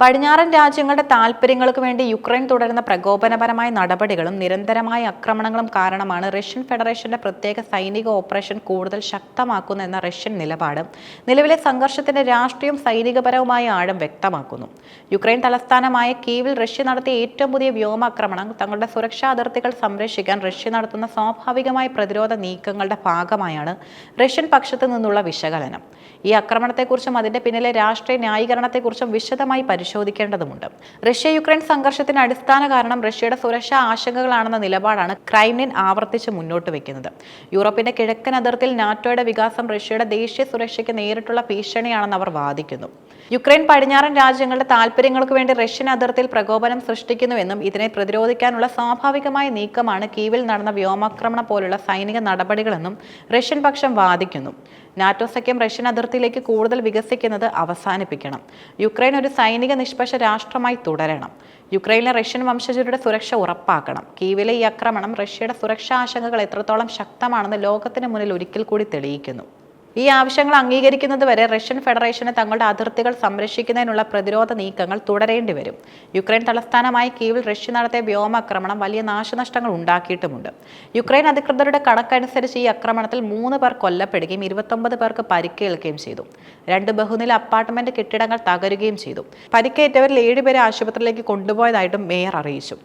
പടിഞ്ഞാറൻ രാജ്യങ്ങളുടെ താൽപ്പര്യങ്ങൾക്ക് വേണ്ടി യുക്രൈൻ തുടരുന്ന പ്രകോപനപരമായ നടപടികളും നിരന്തരമായ ആക്രമണങ്ങളും കാരണമാണ് റഷ്യൻ ഫെഡറേഷന്റെ പ്രത്യേക സൈനിക ഓപ്പറേഷൻ കൂടുതൽ ശക്തമാക്കുന്ന എന്ന റഷ്യൻ നിലപാട്. നിലവിലെ സംഘർഷത്തിന്റെ രാഷ്ട്രീയവും സൈനികപരവുമായ ആഴം വ്യക്തമാക്കുന്നു. യുക്രൈൻ തലസ്ഥാനമായ കീവിൽ റഷ്യ നടത്തിയ ഏറ്റവും പുതിയ വ്യോമാക്രമണം തങ്ങളുടെ സുരക്ഷാ അതിർത്തികൾ സംരക്ഷിക്കാൻ റഷ്യ നടത്തുന്ന സ്വാഭാവികമായ പ്രതിരോധ നീക്കങ്ങളുടെ ഭാഗമായാണ് റഷ്യൻ പക്ഷത്തു നിന്നുള്ള വിശകലനം. ഈ ആക്രമണത്തെക്കുറിച്ചും അതിന്റെ പിന്നിലെ രാഷ്ട്രീയ ന്യായീകരണത്തെക്കുറിച്ചും വിശദമായി പരിശോധിക്കേണ്ടതുണ്ട് റഷ്യ യുക്രൈൻ സംഘർഷത്തിന് അടിസ്ഥാന കാരണം റഷ്യയുടെ സുരക്ഷാ ആശങ്കകളാണെന്ന നിലപാടാണ് ക്രൈംലിൻ ആവർത്തിച്ച് മുന്നോട്ട് വെക്കുന്നത്. യൂറോപ്പിന്റെ കിഴക്കൻ അതിർത്തിയിൽ നാറ്റോയുടെ വികാസം റഷ്യയുടെ ദേശീയ സുരക്ഷയ്ക്ക് നേരിട്ടുള്ള ഭീഷണിയാണെന്ന് അവർ വാദിക്കുന്നു. യുക്രൈൻ പടിഞ്ഞാറൻ രാജ്യങ്ങളുടെ താൽപര്യങ്ങൾക്ക് വേണ്ടി റഷ്യൻ അതിർത്തിയിൽ പ്രകോപനം സൃഷ്ടിക്കുന്നുവെന്നും ഇതിനെ പ്രതിരോധിക്കാനുള്ള സ്വാഭാവികമായ നീക്കമാണ് കീവിൽ നടന്ന വ്യോമാക്രമണം പോലുള്ള സൈനിക നടപടികളെന്നും റഷ്യൻ പക്ഷം വാദിക്കുന്നു. നാറ്റോ സഖ്യം റഷ്യൻ അതിർത്തിയിലേക്ക് കൂടുതൽ വികസിക്കുന്നത് അവസാനിപ്പിക്കണം. യുക്രൈൻ ഒരു സൈനിക നിഷ്പക്ഷ രാഷ്ട്രമായി തുടരണം. യുക്രൈനിലെ റഷ്യൻ വംശജരുടെ സുരക്ഷ ഉറപ്പാക്കണം. കീവിലെ ഈ ആക്രമണം റഷ്യയുടെ സുരക്ഷാ ആശങ്കകൾ എത്രത്തോളം ശക്തമാണെന്ന് ലോകത്തിന് മുന്നിൽ ഒരിക്കൽ കൂടി തെളിയിക്കുന്നു. ഈ ആവശ്യങ്ങൾ അംഗീകരിക്കുന്നത് വരെ റഷ്യൻ ഫെഡറേഷന് തങ്ങളുടെ അതിർത്തികൾ സംരക്ഷിക്കുന്നതിനുള്ള പ്രതിരോധ നീക്കങ്ങൾ തുടരേണ്ടി വരും. യുക്രൈൻ തലസ്ഥാനമായ കീവിൽ റഷ്യ നടത്തിയ വ്യോമാക്രമണം വലിയ നാശനഷ്ടങ്ങൾ ഉണ്ടാക്കിയിട്ടുമുണ്ട്. യുക്രൈൻ അധികൃതരുടെ കണക്കനുസരിച്ച് ഈ ആക്രമണത്തിൽ മൂന്ന് പേർ കൊല്ലപ്പെടുകയും ഇരുപത്തൊമ്പത് പേർക്ക് പരിക്കേൽക്കുകയും ചെയ്തു. രണ്ട് ബഹുനില അപ്പാർട്ട്മെന്റ് കെട്ടിടങ്ങൾ തകരുകയും ചെയ്തു. പരിക്കേറ്റവരിൽ ഏഴുപേരെ ആശുപത്രിയിലേക്ക് കൊണ്ടുപോയതായിട്ടും മേയർ അറിയിച്ചു.